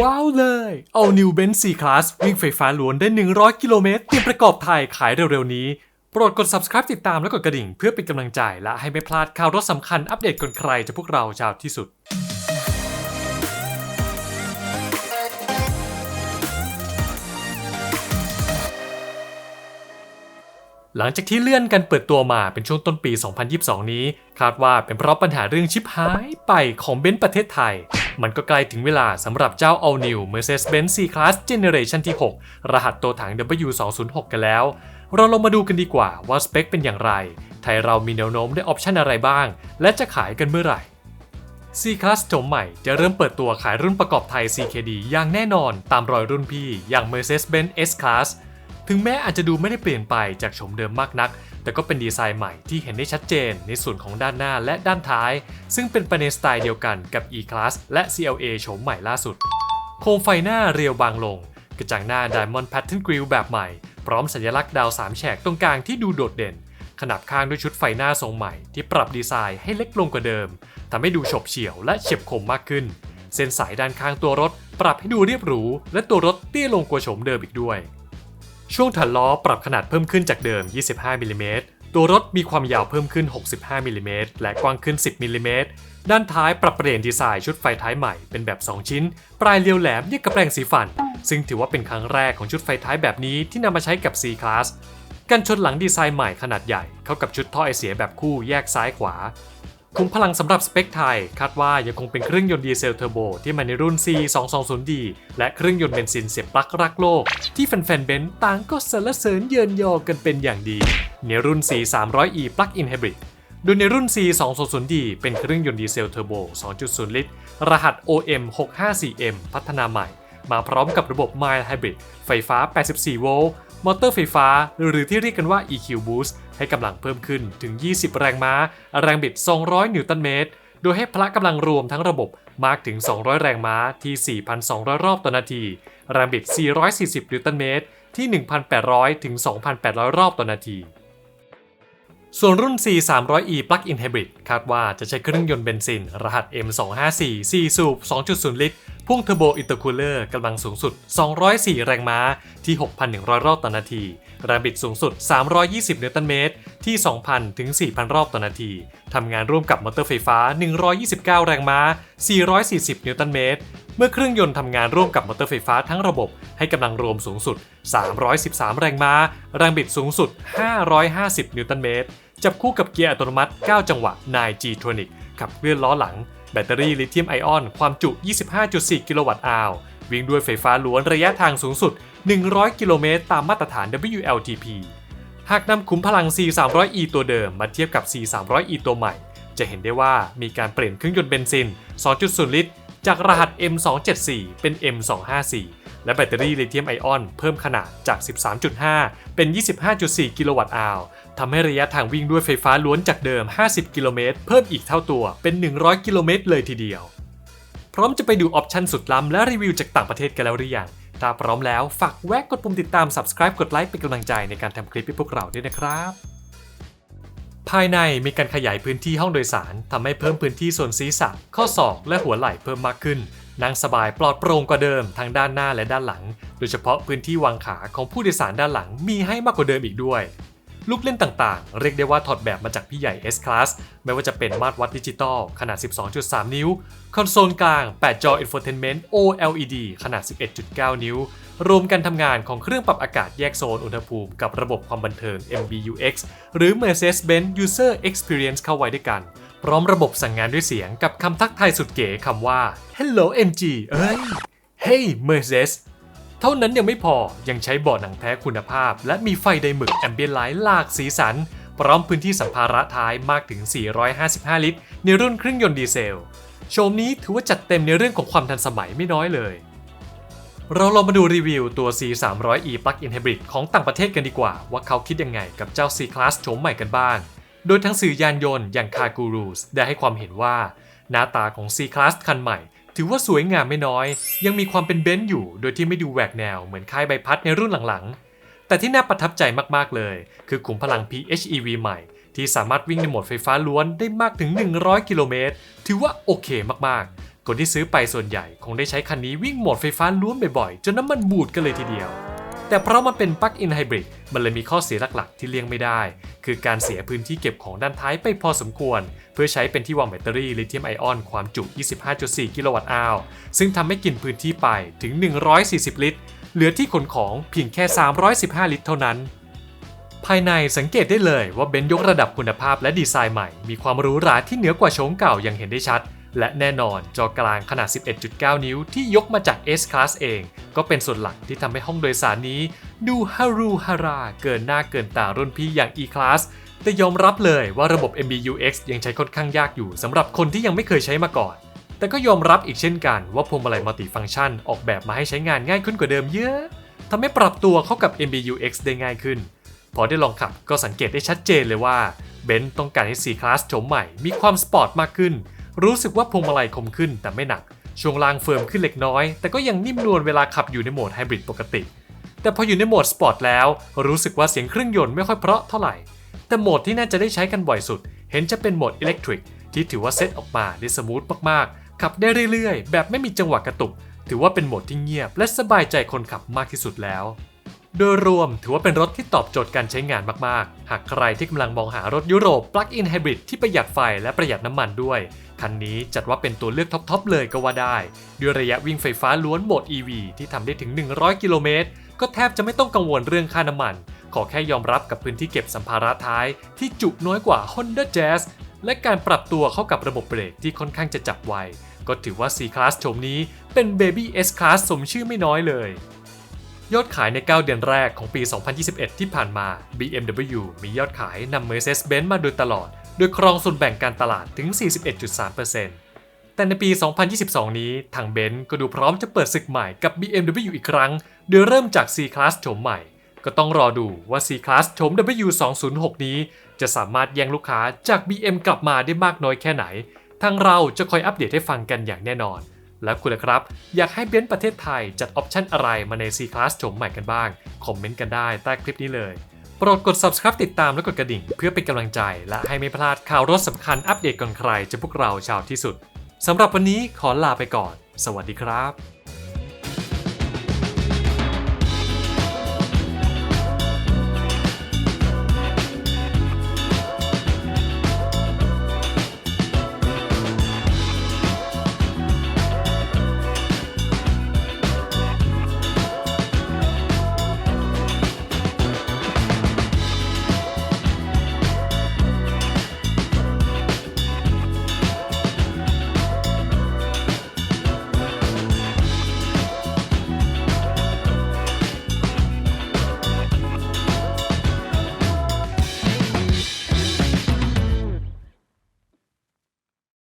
ว้าวเลยเอา New Benz C-Class วิ่งไฟฟ้าล้วนได้ 100 กิโลเมตรเตรียมประกอบไทยขายเร็วๆนี้ โปรดกด subscribe ติดตามและกดกระดิ่ง เพื่อเป็นกำลังใจ และให้ไม่พลาดข่าวรถสำคัญอัปเดตก่อนใครจากพวกเราชาวที่สุดหลังจากที่เลื่อนกันเปิดตัวมาเป็นช่วงต้นปี 2022 นี้ คาดว่าเป็นเพราะปัญหาเรื่องชิปหายไปของเบนซ์ประเทศไทย มันก็ใกล้ถึงเวลาสำหรับเจ้า All New Mercedes-Benz C-Class Generation ที่ 6 รหัสตัวถัง W206 กันแล้ว เราลงมาดูกันดีกว่าว่าสเปคเป็นอย่างไร ไทยเรามีแนวโน้มได้ออปชันอะไรบ้าง และจะขายกันเมื่อไหร่ C-Class โฉมใหม่จะเริ่มเปิดตัวขายรุ่นประกอบไทย CKD อย่างแน่นอนตามรอยรุ่นพี่อย่าง Mercedes-Benz S-Class ถึงแม้อาจจะดูไม่ได้เปลี่ยนไปจากโฉมเดิมมากนัก แต่ก็เป็นดีไซน์ใหม่ที่เห็นได้ชัดเจนในส่วนของด้านหน้าและด้านท้าย ซึ่งเป็นไปในสไตล์เดียวกันกับ E-Class และ CLA โฉมใหม่ล่าสุด โคมไฟหน้าเรียวบางลง กระจังหน้า Diamond Pattern Grille แบบใหม่ พร้อมสัญลักษณ์ดาว 3 แฉกตรงกลางที่ดูโดดเด่น ขนาบข้างด้วยชุดไฟหน้าทรงใหม่ ที่ปรับดีไซน์ให้เล็กลงกว่าเดิมทำให้ดูฉบเฉี่ยวและเฉียบคมมากขึ้น เส้นสายด้านข้างตัวรถ ปรับให้ดูเรียบหรู และตัวรถเตี้ยลงกว่าโฉมเดิมอีกด้วย ช่วงถันล้อปรับขนาดเพิ่มขึ้นจากเดิม 25มิลลิเมตรตัวรถมีความยาวเพิ่มขึ้น 65มิลลิเมตรและกว้างขึ้น 10มิลลิเมตรด้านท้ายปรับเปลี่ยนดีไซน์ชุดไฟท้ายใหม่เป็นแบบ 2 ชิ้น ปลายเรียวแหลมเรียกกระแปรงสีฟัน ซึ่งถือว่าเป็นครั้งแรกของชุดไฟท้ายแบบนี้ที่นำมาใช้กับ C-Class กันชนหลังดีไซน์ใหม่ขนาดใหญ่ เข้ากับชุดท่อไอเสียแบบคู่แยกซ้ายขวา คุ้มพลังสำหรับสเปคไทยคาดว่ายังคงเป็นเครื่องยนต์ดีเซลเทอร์โบที่มาในรุ่น C220D และเครื่องยนต์เบนซินเสียบปลั๊กรักโลก ที่แฟนๆเบนซ์ต่างก็สรรเสริญเยินยอกันเป็นอย่างดี ในรุ่น C300E Plug-in Hybrid โดยในรุ่น C220D เป็นเครื่องยนต์ดีเซลเทอร์โบ 2.0 ลิตร รหัส OM654M พัฒนาใหม่ มาพร้อมกับระบบ Mild Hybrid ไฟฟ้า 84 โวลต์ มอเตอร์ไฟฟ้า หรือที่เรียกกันว่า EQ Boost ให้กำลังเพิ่มขึ้นถึง 20 แรงม้า แรงบิด 200 นิวตันเมตร โดยให้พละกำลังรวมทั้งระบบมากถึง 200 แรงม้าที่ 4,200 รอบต่อนาที แรงบิด 440 นิวตันเมตร ที่ 1,800 ถึง 2,800 รอบต่อนาที ส่วนรุ่น C300E Plug-in Hybrid คาดว่าจะใช้เครื่องยนต์เบนซิน รหัส M254 4 สูบ 2.0 ลิตร พ่วงเทอร์โบอินเตอร์คูลเลอร์กำลังสูงสุด 204 แรงม้าที่ 6,100 รอบต่อนาที แรงบิดสูงสุด 320 นิวตันเมตร ที่ 2,000 ถึง 4,000 รอบต่อนาที ทำงานร่วมกับมอเตอร์ไฟฟ้า 129 แรงม้า 440 นิวตันเมตร เมื่อเครื่องยนต์ทำงานร่วมกับมอเตอร์ไฟฟ้าทั้งระบบ ให้กำลังรวมสูงสุด 313 แรงม้า แรงบิดสูงสุด 550 นิวตันเมตร จับคู่กับเกียร์อัตโนมัติ 9 จังหวะ 9G Tronic ขับเคลื่อนล้อหลัง แบตเตอรี่ลิเธียมไอออน ความจุ 25.4 กิโลวัตต์อาววิ่งด้วยไฟฟ้าล้วนระยะทางสูงสุด 100 กิโลเมตร ตามมาตรฐาน WLTP หากนำขุมพลัง C300E ตัวเดิมมาเทียบกับ C300E ตัวใหม่ จะเห็นได้ว่ามีการเปลี่ยนเครื่องยนต์เบนซิน 2.0 ลิตร จากรหัส M274 เป็น M254 และแบตเตอรี่ลิเธียมไอออนเพิ่มขนาดจาก 13.5 เป็น 25.4 กิโลวัตต์อาวทำให้ระยะทางวิ่งด้วยไฟฟ้าล้วนจากเดิม 50 กิโลเมตร เพิ่มอีกเท่าตัวเป็น 100 กิโลเมตรเลยทีเดียว พร้อมจะไปดูออปชันสุดล้ำและรีวิวจากต่างประเทศกันแล้วหรือยัง ถ้าพร้อมแล้ว ฝากแวะกดปุ่มติดตาม subscribe กดไลค์เป็นกำลังใจในการทำคลิปให้พวกเราด้วยนะครับ ภายในมีการขยายพื้นที่ห้องโดยสารทำให้เพิ่มพื้นที่ส่วนศีรษะ ข้อศอกและหัวไหล่เพิ่มมากขึ้นนั่งสบายปลอดโปร่งกว่าเดิมทั้งด้านหน้าและด้านหลัง โดยเฉพาะพื้นที่วางขาของผู้โดยสารด้านหลังมีให้มากกว่าเดิมอีกด้วย ลูกเล่นต่างๆ เรียกได้ว่าถอดแบบมาจากพี่ใหญ่ S-Class ไม่ว่าจะเป็นมาตรวัดดิจิตอลขนาด 12.3 นิ้ว คอนโซลกลาง 8 จอ Infotainment OLED ขนาด 11.9 นิ้ว รวมกันทำงานของเครื่องปรับอากาศแยกโซนอุณหภูมิกับระบบความบันเทิง MBUX หรือ Mercedes-Benz User Experience เข้าไว้ด้วยกัน พร้อมระบบสั่งงานด้วยเสียงกับคำทักทายสุดเก๋คำว่า Hello MG เอ้ย Hey Mercedes เท่านั้นยังไม่พอยังใช้เบาะหนังแท้คุณภาพ และมีไฟไดหมึกแอมเบียนไลท์หลากสีสัน พร้อมพื้นที่สัมภาระท้ายมากถึง 455 ลิตร ในรุ่นเครื่องยนต์ดีเซล โฉมนี้ถือว่าจัดเต็มในเรื่องของความทันสมัยไม่น้อยเลย เราลองมาดูรีวิวตัว C300E Plug-in Hybrid ของต่างประเทศกันดีกว่า ว่าเขาคิดยังไงกับเจ้า C-Class โฉมใหม่กันบ้าง โดยทั้งสื่อยานยนต์อย่าง Car Gurus ได้ให้ความเห็นว่า หน้าตาของ C-Class คันใหม่ ถือว่าสวยงามไม่น้อย ยังมีความเป็นเบนซ์อยู่ โดยที่ไม่ดูแหวกแนวเหมือนค่ายใบพัดในรุ่นหลังๆ แต่ที่น่าประทับใจมากๆเลย คือขุมพลัง PHEV ใหม่ ที่สามารถวิ่งในโหมดไฟฟ้าล้วนได้มากถึง 100 กิโลเมตรถือว่าโอเคมากๆ คนที่ซื้อไปส่วนใหญ่ คงได้ใช้คันนี้วิ่งโหมดไฟฟ้าล้วนบ่อยๆจนน้ำมันบูดกันเลยทีเดียว แต่เพราะมันเป็นปลั๊กอินไฮบริดมันเลยมีข้อเสียหลักๆ ที่เลี่ยงไม่ได้ คือการเสียพื้นที่เก็บของด้านท้ายไปพอสมควร เพื่อใช้เป็นที่วางแบตเตอรี่ลิเธียมไอออน ความจุ 25.4 กิโลวัตต์อาวซึ่งทำให้กินพื้นที่ไปถึง 140 ลิตร เหลือที่ขนของเพียงแค่ 315 ลิตรเท่านั้น ภายในสังเกตได้เลยว่าเบนซ์ยกระดับคุณภาพและดีไซน์ใหม่ มีความหรูหราที่เหนือกว่าโฉมเก่าอย่างเห็นได้ชัด และแน่นอนจอกลางขนาด 11.9 นิ้วที่ยกมาจาก S Class เอง ก็เป็นส่วนหลักที่ทำให้ห้องโดยสารนี้ ดูฮารูฮาราเกินหน้าเกินตารุ่นพี่อย่าง E Class แต่ยอมรับเลยว่าระบบ MBUX ยังใช้ค่อนข้างยากอยู่สำหรับคนที่ยังไม่เคยใช้มาก่อน แต่ก็ยอมรับอีกเช่นกันว่าพวงมาลัยมัลติฟังก์ชันออกแบบมาให้ใช้งานง่ายขึ้นกว่าเดิมเยอะทำให้ปรับตัวเข้ากับ MBUX ได้ง่ายขึ้น พอได้ลองขับก็สังเกตได้ชัดเจนเลยว่าเบนซ์ต้องการให้ C Class โฉมใหม่มีความสปอร์ตมากขึ้น รู้สึกว่าพวงมาลัยคมขึ้นแต่ไม่หนัก ช่วงล่างเฟิร์มขึ้นเล็กน้อย แต่ก็ยังนิ่มนวลเวลาขับอยู่ในโหมดไฮบริดปกติ แต่พออยู่ในโหมดสปอร์ตแล้ว รู้สึกว่าเสียงเครื่องยนต์ไม่ค่อยเพราะเท่าไหร่ แต่โหมดที่น่าจะได้ใช้กันบ่อยสุด เห็นจะเป็นโหมดอิเล็กทริกที่ถือว่าเซตออกมาได้สมูทมากๆ ขับได้เรื่อยๆ แบบไม่มีจังหวะกระตุก ถือว่าเป็นโหมดที่เงียบ และสบายใจคนขับมากที่สุดแล้ว โดยรวมถือว่าเป็นรถที่ตอบโจทย์การใช้งานมาก ๆ หากใครที่กำลังมองหารถยุโรป Plug-in Hybrid ที่ประหยัดไฟและประหยัดน้ำมันด้วย คันนี้จัดว่าเป็นตัวเลือกท็อป ๆ เลยก็ว่าได้ ด้วยระยะวิ่งไฟฟ้าล้วนโหมด EV ที่ทำได้ถึง 100 กิโลเมตร ก็แทบจะไม่ต้องกังวลเรื่องค่าน้ำมัน ขอแค่ยอมรับกับพื้นที่เก็บสัมภาระท้าย ที่จุน้อยกว่า Honda Jazz และการปรับตัวเข้ากับระบบเบรกที่ค่อนข้างจะจับไวก็ถือว่า C Class โฉมนี้เป็น Baby S Class สมชื่อไม่น้อยเลย ยอดขายใน 9 เดือนแรกของปี 2021 ที่ผ่านมา BMW มียอดขายนำ Mercedes-Benz มาโดยตลอด โดยครองส่วนแบ่งการตลาดถึง 41.3%แต่ในปี 2022 นี้ทางเบนซ์ก็ดูพร้อมจะเปิดศึกใหม่กับ BMW อีกครั้ง โดยเริ่มจาก C Class โฉมใหม่ ก็ต้องรอดูว่า C Class โฉม W206 นี้ จะสามารถแย่งลูกค้าจาก BM กลับมาได้มากน้อยแค่ไหน ทางเราจะคอยอัปเดตให้ฟังกันอย่างแน่นอน แล้วคุณล่ะครับ อยากให้เบนซ์ประเทศไทยจัดออปชันอะไรมาใน C Class โฉมใหม่กันบ้าง คอมเมนต์กันได้ใต้คลิปนี้เลยโปรดกด subscribe ติดตามและกดกระดิ่ง เพื่อเป็นกำลังใจ และให้ไม่พลาดข่าวรถสำคัญอัปเดตก่อนใครจะพวกเราชาวที่สุดสำหรับวันนี้ขอลาไปก่อน สวัสดีครับ